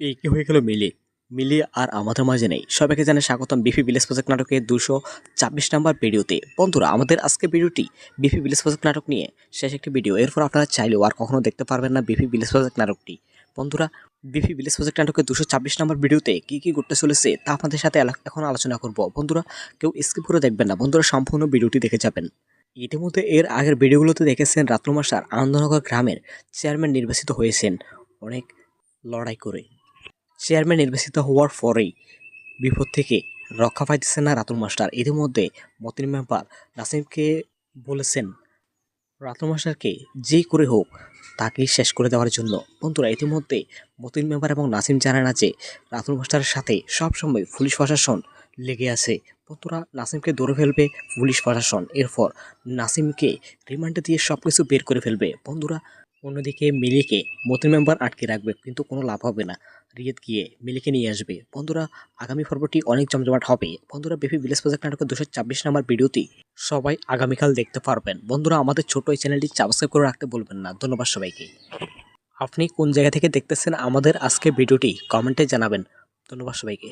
এই কি হয়ে গেল মিলি? মিলি আর আমাদের মাঝে নেই। সবাইকে জানে স্বাগতম বিপি বিলেস প্রজেক্ট নাটকের দুশো ছাব্বিশ নাম্বার ভিডিওতে। বন্ধুরা, আমাদের আজকে ভিডিওটি বিপি ভিলেজ প্রজেক্ট নাটক নিয়ে। শেষ একটি ভিডিও। এরপর আপনারা চাইলেও আর কখনো দেখতে পারবেন না বিপি বিলেস প্রজেক্ট নাটকটি। বন্ধুরা, বিপি ভিলেজ প্রজেক্ট নাটকের দুশো ছাব্বিশ নাম্বার ভিডিওতে কী কী ঘটতে চলেছে তা আপনাদের সাথে এখন আলোচনা করব। বন্ধুরা, কেউ স্কিপ করে দেখবেন না। বন্ধুরা, সম্পূর্ণ ভিডিওটি দেখে যাবেন। ইতিমধ্যে এর আগের ভিডিওগুলোতে দেখেছেন রাত্রমাসার আনন্দনগর গ্রামের চেয়ারম্যান নির্বাচিত হয়েছেন। অনেক লড়াই করে। চেয়ারম্যান নির্বাচিত হওয়ার পরেই বিপদ থেকে রক্ষা পাইতেছেন না রাতুল মাস্টার। ইতিমধ্যে মতিন মেম্বার নাসিমকে বলেছেন, রাতুল মাস্টারকে যে করে হোক তাকে শেষ করে দেওয়ার জন্য। বন্ধুরা, ইতিমধ্যে মতিন মেম্বার এবং নাসিম জানে না যে রাতুল মাস্টারের সাথে সবসময় পুলিশ প্রশাসন লেগে আছে। বন্ধুরা, নাসিমকে ধরে ফেলবে পুলিশ প্রশাসন। এরপর নাসিমকে রিমান্ডে দিয়ে সব কিছু বের করে ফেলবে। বন্ধুরা অন্যদিকে মিলিকে মতিন মেম্বার আটকে রাখবে, কিন্তু কোনো লাভ হবে না। রিয়েত গিয়ে মিলিকে নিয়ে আসবে। বন্ধুরা, আগামী পর্বটি অনেক জমজমাট হবে। বন্ধুরা বেবি ভিলেজ প্রজেক্ট নাটকের দুশো ছাব্বিশ নাম্বার ভিডিওটি সবাই আগামীকাল দেখতে পারবেন। বন্ধুরা, আমাদের ছোট এই চ্যানেলটি সাবস্ক্রাইব করে রাখতে বলবেন না। ধন্যবাদ সবাইকে। আপনি কোন জায়গা থেকে দেখতেছেন আমাদের আজকে ভিডিওটি কমেন্টে জানাবেন। ধন্যবাদ সবাইকে।